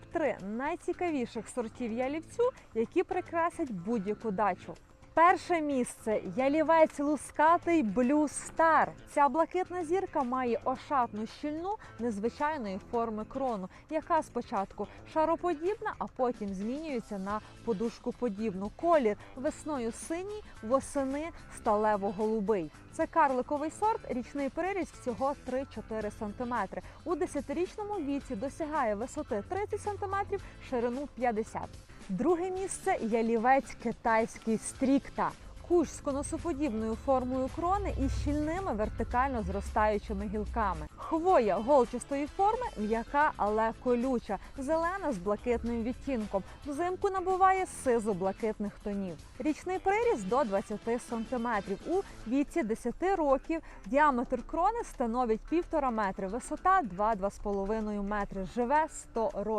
топ-3 найцікавіших сортів ялівцю, які прикрасять будь-яку дачу. Перше місце ялівець лускатий Blue Star. Ця блакитна зірка має ошатну щільну незвичайної форми крону, яка спочатку шароподібна, а потім змінюється на подушкоподібну. Колір весною синій, восени сталево-голубий. Це карликовий сорт, річний переріст всього 3-4 см. У 10-річному віці досягає висоти 30 см, ширину 50 Друге місце ялівець китайський стрікта. Кущ з конусоподібною формою крони і щільними вертикально зростаючими гілками. Хвоя голчастої форми м'яка, але колюча, зелена з блакитним відтінком. Взимку набуває сизо-блакитних тонів. Річний приріст до 20 см. У віці 10 років діаметр крони становить 1,5 метри, висота 2-2,5 метри. Живе 100 років.